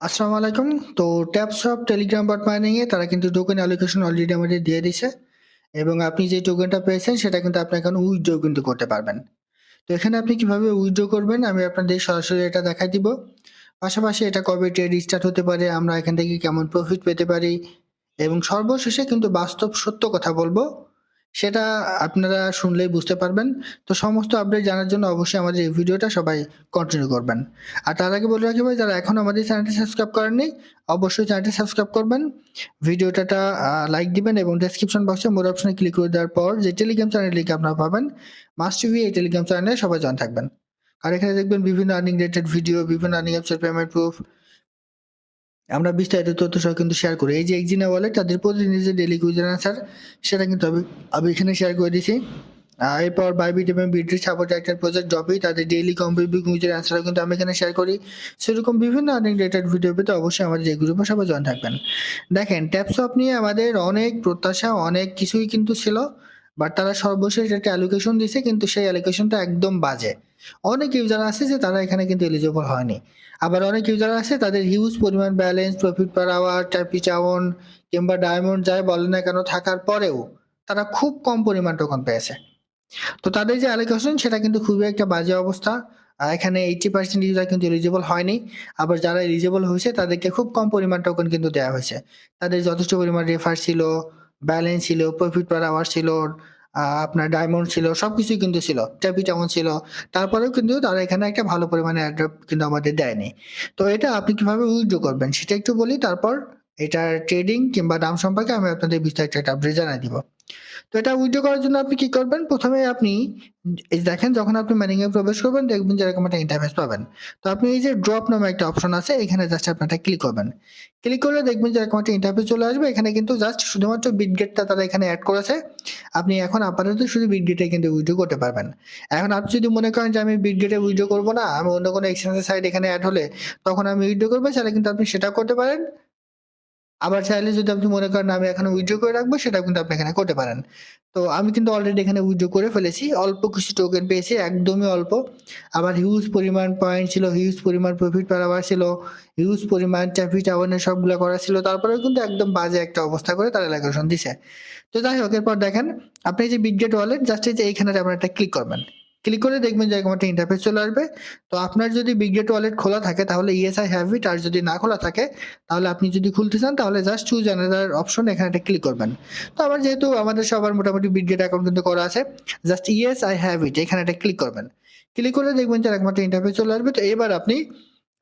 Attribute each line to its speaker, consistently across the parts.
Speaker 1: আসসালামু আলাইকুম। তো ট্যাপসপ টেলিগ্রাম বট মাইনিং এ তারা কিন্তু টোকেন অ্যালোকেশন অলরেডি আমাদের দিয়ে দিছে। এবং আপনি যে টোকেনটা পেয়েছেন, সেটা কিন্তু আপনি এখন উইথড্র কিন্তু করতে পারবেন। তো এখানে আপনি কীভাবে উইথড্র করবেন, আমি আপনাদের সরাসরি এটা দেখাই দিব। পাশাপাশি এটা কবে ট্রেড স্টার্ট হতে পারে, আমরা এখান থেকে কেমন প্রফিট পেতে পারি। এবং সর্বশেষে কিন্তু বাস্তব সত্য কথা বলব। সেটা আপনারা শুনলেই বুঝতে পারবেন। তো সমস্ত আপডেট জানার জন্য অবশ্যই আমাদের এই ভিডিওটা সবাই কন্টিনিউ করবেন। আর তার আগে বলে রাখি ভাই, যারা এখন আমাদের চ্যানেলটি সাবস্ক্রাইব করেননি, অবশ্যই চ্যানেলটি সাবস্ক্রাইব করবেন। ভিডিওটা লাইক দিবেন এবং ডেসক্রিপশন বক্সে মোর অপশনে ক্লিক করে দেওয়ার পর যে টেলিগ্রাম চ্যানেল লিঙ্ক আপনারা পাবেন মাস্ট টিভি এই টেলিগ্রাম চ্যানেলে সবাই জয়েন থাকবেন। আর এখানে দেখবেন বিভিন্ন আর্নিং রিলেটেড ভিডিও বিভিন্ন আর্নিং অ্যাপসের পেমেন্ট প্রুফ আমরা বিস্তারিত তথ্য সহ কিন্তু শেয়ার করি। এই যে এক্সিনা ওয়ালেট তাদের প্রতিদিন যে ডেলি কুইজের আনসার সেটা কিন্তু আমি আমি এখানে শেয়ার করে দিয়েছি এরপর বাইবিট এবং বিট্রি সাপোর্ট একটা প্রজেক্ট জবই তাদের ডেইলি কম্পিটিভ কুইজের আনসারও কিন্তু আমি এখানে শেয়ার করি। সেরকম বিভিন্ন আর্নিং রিলেটেড ভিডিও পেতে অবশ্যই আমাদের এই গ্রুপে সবাই জয়েন থাকবেন। দেখেন ট্যাপসপ নিয়ে আমাদের অনেক প্রত্যাশা, অনেক কিছুই কিন্তু ছিল বাট তারা সর্বশেষ একটা অ্যালোকেশন দিছে, কিন্তু সেই অ্যালোকেশনটা একদম বাজে। অনেক ইউজার আছে যে তারা এখানে কিন্তু এলিজিবল হয়নি। আবার অনেক ইউজার আছে তাদের হিউজ পরিমাণ ব্যালেন্স প্রফিট পার আওয়ার ট্যাপি চাউন কিংবা ডায়মন্ড যাই বলে না কেন থাকার পরেও তারা খুব কম পরিমাণ টোকন পেয়েছে। তো তাদের যে অ্যালোকেশন সেটা কিন্তু খুবই একটা বাজে অবস্থা। এখানে এইটি পার্সেন্ট ইউজার কিন্তু এলিজিবল হয়নি। আবার যারা এলিজিবল হয়েছে তাদেরকে খুব কম পরিমাণ টোকন কিন্তু দেওয়া হয়েছে। তাদের যথেষ্ট পরিমাণ রেফার ছিল ব্যালেন্স ছিল প্রফিট পার আওয়ার ছিল আপনার ডায়মন্ড ছিল, সবকিছুই কিন্তু ছিল। ট্যাপি ছিল, তারপরেও কিন্তু তারা এখানে একটা ভালো পরিমাণে অ্যাড্রপ কিন্তু আমাদের দেয়নি। তো এটা আপনি কীভাবে উইথড্র করবেন, সেটা একটু বলি, তারপর এটার ট্রেডিং কিংবা দাম সম্পর্কে আমি আপনাদের বিস্তারিত একটা আপডেট জানাই দিব। তো এটা উইথড্র করার জন্য আপনি কি করবেন? প্রথমে আপনি দেখেন, যখন আপনি মাইনিং এ প্রবেশ করবেন, দেখবেন যে এরকম একটা ইন্টারফেস পাবেন। তো আপনি এই যে ড্রপ নামে একটা অপশন আছে, এখানে জাস্ট আপনি একটা ক্লিক করবেন। ক্লিক করলে দেখবেন যে এরকম একটা ইন্টারফেস চলে আসবে। এখানে কিন্তু জাস্ট শুধুমাত্র বিটগেটটা তারা এখানে অ্যাড করেছে। আপনি এখন আপাতত শুধু বিটগেটে কিন্তু উইথড্র করতে পারবেন। এখন আপনি যদি মনে করেন যে আমি বিটগেটে উইথড্র করব না, আমি অন্য কোনো এক্সচেঞ্জের সাইড এখানে অ্যাড হলে তখন আমি উইথড্র করব, তাহলে কিন্তু আপনি সেটা করতে পারেন। আবার চাইলে যদি আপনি মনে করেন আমি এখানে উইথড্র করে রাখব সেটা কিন্তু আপনি এখানে করতে পারেন। তো আমি কিন্তু অলরেডি এখানে উইথড্র করে ফেলেছি। অল্প কিছু টোকেন পেয়েছি, একদমই অল্প। আবার হিউজ পরিমাণ পয়েন্ট ছিল হিউজ পরিমাণ প্রফিট পার আওয়ার ছিল হিউজ পরিমাণ ট্যাফি টাওয়ানের সবগুলো করা ছিল। তারপরেও কিন্তু একদম বাজে একটা অবস্থা করে তারা অ্যালোকেশন দিছে। তো যাই হোক, এরপর দেখেন, আপনি যে বিগগেট ওয়ালেট জাস্ট এই যে এইখানে আপনার একটা ক্লিক করবেন। ক্লিক করে দেখবেন যে একটা ইন্টারফেস চলে আসবে। তো আপনার যদি বিগগেট ওয়ালেট খোলা থাকে, তাহলে ইএসআই হ্যাভ ইট আর যদি না খোলা থাকে, তাহলে আপনি যদি খুলতে চান, তাহলে জাস্ট চুজ অ্যানাদার অপশন এখানে একটা ক্লিক করবেন। তো আমার যেহেতু আমাদের সবার মোটামুটি বিগগেট অ্যাকাউন্ট কিন্তু করা আছে just yes I have it এখানে একটা ক্লিক করবেন। ক্লিক করলে দেখবেন যে একটা ইন্টারফেস চলে আসবে। তো এবার আপনি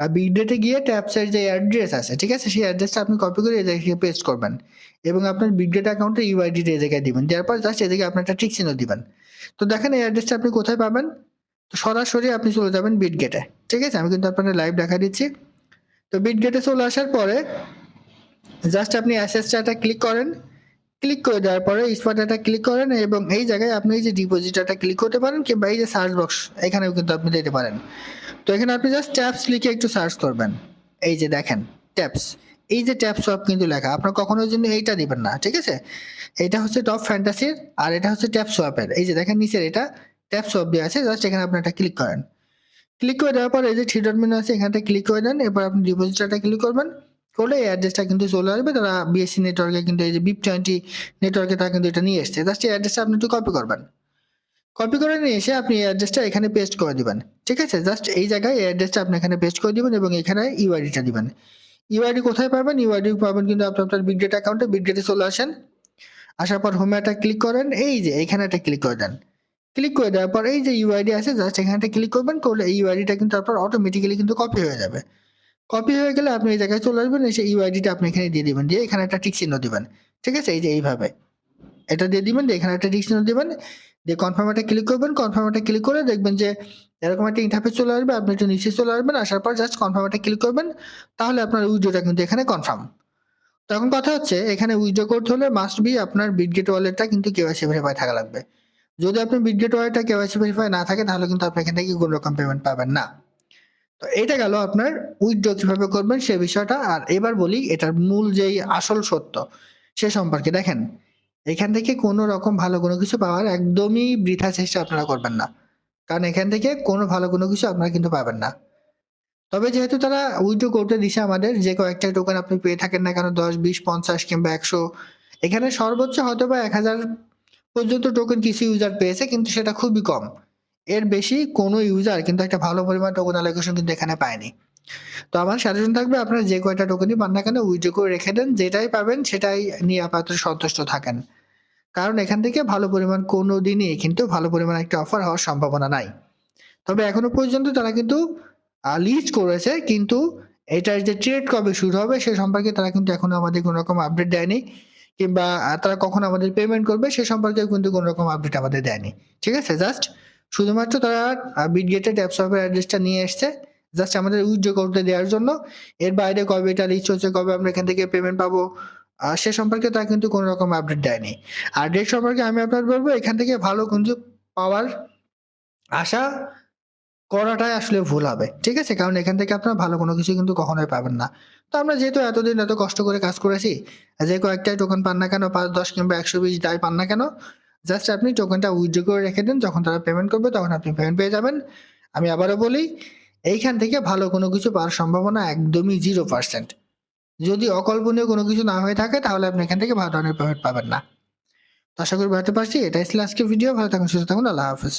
Speaker 1: বিগডেটে গিয়ে ট্যাপসের যে অ্যাড্রেস আছে, ঠিক আছে? সেই অ্যাড্রেসটা আপনি কপি করে এই জায়গায় পেস্ট করবেন। এবং আপনার বিগডেট অ্যাকাউন্টে ইউআইডিটা এই জায়গায় দিবেন। দেওয়ার পর জাস্ট জায়গায় আপনার একটা টিক চিহ্ন দিবেন। তো দেখেন এই অ্যাড্রেসটা আপনি কোথায় পাবেন? তো সরাসরি আপনি চলে যাবেন বিটগেটে ঠিক আছে? আমি কিন্তু আপনাদের লাইভ দেখা দিচ্ছি। তো বিটগেটে চলে আসার পরে জাস্ট আপনি অ্যাসেসটা ক্লিক করেন। ক্লিক করে দেওয়ার পরে স্পটাটা ক্লিক করেন এবং এই জায়গায় আপনি এই যে ডিপোজিটারটা ক্লিক করতে পারেন কিংবা এই যে সার্চ বক্স এখানেও কিন্তু আপনি দিতে পারেন। তো এখানে আপনি জাস্ট ট্যাপস লিখে একটু সার্চ করবেন। এই যে দেখেন ট্যাপস এই যে ট্যাপ সব কিন্তু লেখা, আপনার কখনোর জন্য এইটা দিবেন না, ঠিক আছে? এটা হচ্ছে টপ ফ্যান্টাসির আর এটা হচ্ছে ট্যাপ সোয়াপের এই যে দেখেন নিচের এটা ট্যাপ সোয়াপ দিয়ে আছে জাস্ট এখানে আপনি একটা ক্লিক করেন। ক্লিক করে দেওয়ার পর এই যে থ্রি ডট মেনু আছে এখানটা ক্লিক করে দেন, এরপর আপনি ডিপোজিটারটা ক্লিক করবেন, করলে এই অ্যাড্রেসটা কিন্তু চলে আসবে, তারা বিএসসি নেটওয়ার্কে কিন্তু এই যে বিপ টোয়েন্টি নেটওয়ার্কে তারা কিন্তু এটা নিয়ে এসছে। জাস্ট এই অ্যাড্রেসটা আপনি একটু কপি করবেন। কপি করে নিয়ে এসে আপনি এই অ্যাড্রেসটা এখানে পেস্ট করে দিবেন, ঠিক আছে? জাস্ট এই জায়গায় এই অ্যাড্রেসটা আপনি এখানে পেস্ট করে দিবেন এবং এখানে ইউআইডিটা দিবেন। ইউআইডি কোথায় পাবেন? ইউআইডি পাবেন কিন্তু আপনি আপনার বিগ ডেটা অ্যাকাউন্টে বিগ ডেটে চলে আসেন। আসার পর হোমে একটা ক্লিক করেন, এই যে এখানে একটা ক্লিক করে দেন। ক্লিক করে দেওয়ার পর এই যে ইউআইডি আছে জাস্ট এখানে একটা ক্লিক করবেন, করলে এই ইউআইডিটা কিন্তু আপনার অটোমেটিক্যালি কিন্তু কপি হয়ে যাবে। কপি হয়ে গেলে আপনি এই জায়গায় চলে আসবেন, এসে ইউআইডিটা আপনি এখানে দিয়ে দিবেন। দিয়ে এখানে একটা টিক চিহ্ন দিবেন। ঠিক আছে? এই যে এইভাবে। এটা দিয়ে দিবেন, দিয়ে এখানে একটা টিক চিহ্ন দিবেন। দিয়ে কনফার্মাটা ক্লিক করবেন কনফার্ম একটা ক্লিক করে দেখবেন যে এরকম একটা ইন্টারফেস চলে আসবে, আপনি একটু নিচে চলে আসবেন, আসার পর জাস্ট কনফার্ম একটা ক্লিক করবেন, তাহলে আপনার উইডিওটা কিন্তু এখানে কনফার্ম তখন কথা হচ্ছে, এখানে উইথড্র করতে হলে মাস্ট বি আপনার বিটগেট ওয়ালেটটা কিন্তু কেওয়াইসি ভেরিফাই থাকা লাগবে। যদি আপনার বিটগেট ওয়ালেটটা কেওয়াইসি ভেরিফাই না থাকে, তাহলে কিন্তু আপনি এখান থেকে কোনো রকম পেমেন্ট পাবেন না। তো এটা গেল আপনার উইথড্র কীভাবে করবেন সে বিষয়টা, আর এবার বলি এটার মূল যেই আসল সত্য সে সম্পর্কে। দেখেন এখান থেকে কোনো রকম ভালো কোনো কিছু পাওয়ার একদমই বৃথা চেষ্টা আপনারা করবেন না। কারণ এখান থেকে কোনো ভালো কোনো কিছু আপনারা কিন্তু পাবেন না। তবে যেহেতু তারা উইথড্র করতে দিছে আমাদের, যে কয়েকটা টোকেন আপনি পেয়ে থাকেন না কেন, দশ, বিশ, পঞ্চাশ কিংবা একশো, এখানে সর্বোচ্চ হয়তো বা এক হাজার পর্যন্ত টোকেন কিছু ইউজার পেয়েছে, কিন্তু সেটা খুবই কম। এর বেশি কোনো ইউজার কিন্তু একটা ভালো পরিমাণ টোকেন অ্যালোকেশন কিন্তু এখানে পায়নি। তো আমার সাজেশন থাকবে, আপনারা যে কয়টা টোকেনই পান না কেন উইথড্র করে রেখে দেন, যেটাই পাবেন সেটাই নিয়ে আপাতত সন্তুষ্ট থাকেন। কারণ এখান থেকে ভালো পরিমাণ কোনো দিনই কিন্তু ভালো পরিমাণ একটা অফার হওয়ার সম্ভাবনা নাই। তবে এখনও পর্যন্ত তারা কিন্তু লিস্ট করেছে, কিন্তু এটার যে ট্রেড কবে শুরু হবে সে সম্পর্কে তারা কিন্তু এখনও আমাদের কোনো রকম আপডেট দেয়নি, কিংবা তারা কখন আমাদের পেমেন্ট করবে সে সম্পর্কে কিন্তু কোনো রকম আপডেট আমাদের দেয়নি। ঠিক আছে? জাস্ট শুধুমাত্র তারা বিটগেটেড অ্যাপসপের অ্যাড্রেসটা নিয়ে এসছে। জাস্ট আমাদের উইথড্র করতে দেওয়ার জন্য। এর বাইরে কবে এটা লিস্ট হচ্ছে কবে আমরা এখান থেকে পেমেন্ট পাবো সে সম্পর্কে তারা কিন্তু কোনো রকম আপডেট দেয়নি। আর ডেট সম্পর্কে আমি আপনার বলব, এখান থেকে ভালো কিন্তু পাওয়ার আশা করাটাই আসলে ভুল হবে। ঠিক আছে? কারণ এখান থেকে আপনারা ভালো কোনো কিছু কিন্তু কখনোই পাবেন না। তো আমরা যেহেতু এতদিন এত কষ্ট করে কাজ করেছি, যে কয়েকটাই টোকেন পান না কেন, পাঁচ, দশ কিংবা একশো বিশ যাই পান না কেন জাস্ট আপনি টোকেনটা উইথড্র করে রেখে দিন, যখন তারা পেমেন্ট করবে, তখন আপনি পেমেন্ট পেয়ে যাবেন। আমি আবারও বলি এইখান থেকে ভালো কোনো কিছু পাওয়ার সম্ভাবনা একদমই জিরো পার্সেন্ট যদি অকল্পনীয় কোনো কিছু না হয়ে থাকে, তাহলে আপনি এখান থেকে ভালো ধরনের পেমেন্ট পাবেন না। আশা করি বুঝতে পারছি। এটাই ছিল আজকে ভিডিও ভালো থাকুন, সুস্থ থাকুন। আল্লাহ হাফিজ।